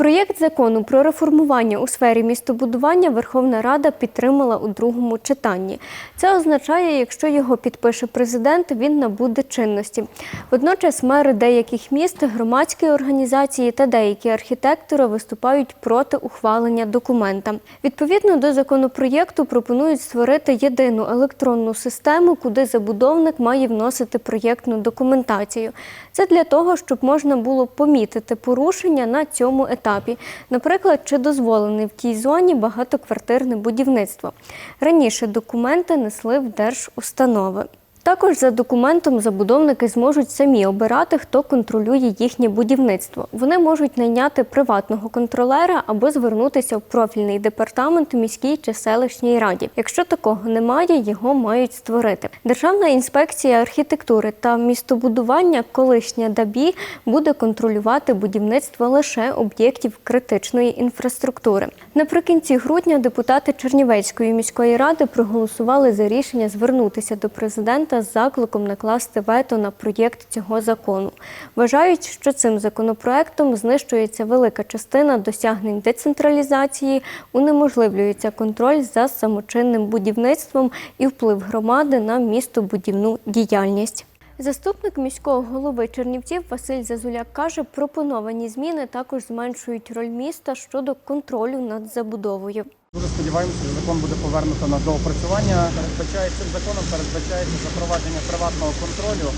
Проєкт закону про реформування у сфері містобудування Верховна Рада підтримала у другому читанні. Це означає, якщо його підпише президент, він набуде чинності. Водночас мери деяких міст, громадські організації та деякі архітектори виступають проти ухвалення документа. Відповідно до законопроєкту пропонують створити єдину електронну систему, куди забудовник має вносити проєктну документацію. Це для того, щоб можна було помітити порушення на цьому етапі. Наприклад, чи дозволене в тій зоні багатоквартирне будівництво. Раніше документи несли в держустанови. Також за документом забудовники зможуть самі обирати, хто контролює їхнє будівництво. Вони можуть найняти приватного контролера або звернутися в профільний департамент міській чи селищній раді. Якщо такого немає, його мають створити. Державна інспекція архітектури та містобудування, колишня ДАБІ, буде контролювати будівництво лише об'єктів критичної інфраструктури. Наприкінці грудня депутати Чернівецької міської ради проголосували за рішення звернутися до президента з закликом накласти вето на проєкт цього закону. Вважають, що цим законопроектом знищується велика частина досягнень децентралізації, унеможливлюється контроль за самочинним будівництвом і вплив громади на містобудівну діяльність. Заступник міського голови Чернівців Василь Зазуляк каже, пропоновані зміни також зменшують роль міста щодо контролю над забудовою. Дуже сподіваємося, що закон буде повернуто на доопрацювання. Передбачає цим законом передбачається запровадження приватного контролю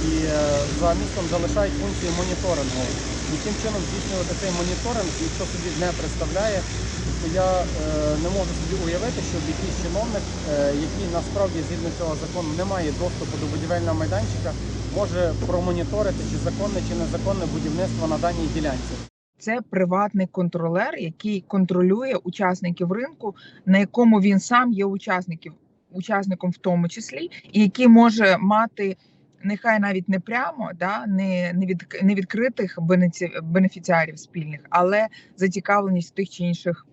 і е, за містом залишають функції моніторингу. Яким чином здійснювати цей моніторинг, ніхто собі не представляє. Тобто я е, не можу собі уявити, щоб якийсь чиновник, е, який насправді згідно цього закону не має доступу до будівельного майданчика, може промоніторити, чи законне чи незаконне будівництво на даній ділянці. Це приватний контролер, який контролює учасників ринку, на якому він сам є учасників, учасником в тому числі, і який може мати нехай навіть не прямо, да не не від не відкритих бенефіціарів спільних, але зацікавленість в тих чи інших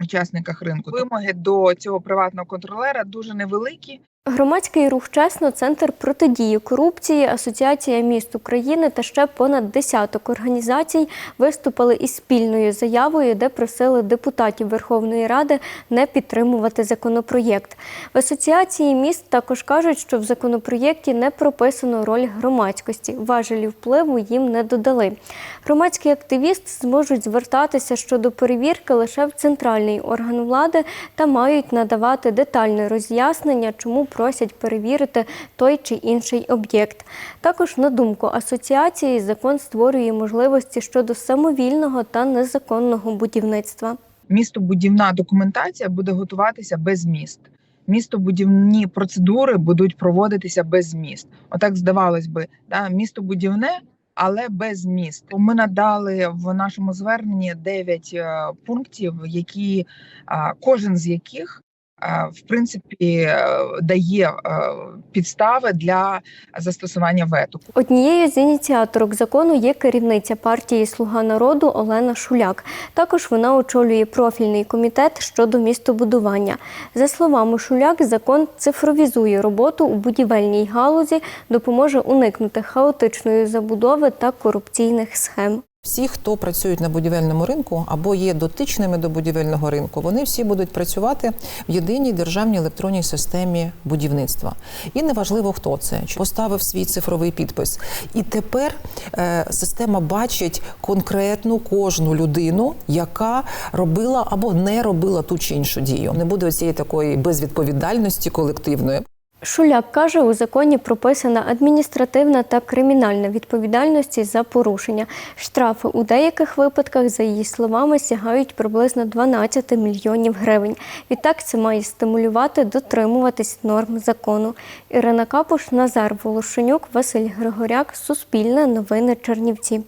учасниках ринку. Вимоги до цього приватного контролера дуже невеликі. Громадський рух чесно, центр протидії корупції, Асоціація міст України та ще понад десяток організацій виступили із спільною заявою, де просили депутатів Верховної Ради не підтримувати законопроєкт. В асоціації міст також кажуть, що в законопроєкті не прописано роль громадськості. Важелі впливу їм не додали. Громадські активісти зможуть звертатися щодо перевірки лише в центральний орган влади та мають надавати детальне роз'яснення, чому просять перевірити той чи інший об'єкт. Також, на думку асоціації, закон створює можливості щодо самовільного та незаконного будівництва. Містобудівна документація буде готуватися без міст. Містобудівні процедури будуть проводитися без міст. Отак здавалось би, да, містобудівне, але без міст. Ми надали в нашому зверненні 9 е, пунктів, які кожен з яких в принципі е, дає е, підстави для застосування вето. Однією з ініціаторок закону є керівниця партії Слуга народу Олена Шуляк. Також вона очолює профільний комітет щодо містобудування. За словами Шуляк, закон цифровізує роботу у будівельній галузі, допоможе уникнути хаотичної забудови та корупційних схем. Всі, хто працюють на будівельному ринку або є дотичними до будівельного ринку, вони всі будуть працювати в єдиній державній електронній системі будівництва. І неважливо, хто це чи поставив свій цифровий підпис. І тепер е, система бачить конкретну кожну людину, яка робила або не робила ту чи іншу дію. Не буде цієї такої безвідповідальності колективної. Шуляк каже, у законі прописана адміністративна та кримінальна відповідальності за порушення. Штрафи у деяких випадках, за її словами, сягають приблизно 12 мільйонів гривень. Відтак це має стимулювати дотримуватись норм закону. Ірина Капуш, Назар Волошенюк, Василь Григоряк, Суспільне новини Чернівці.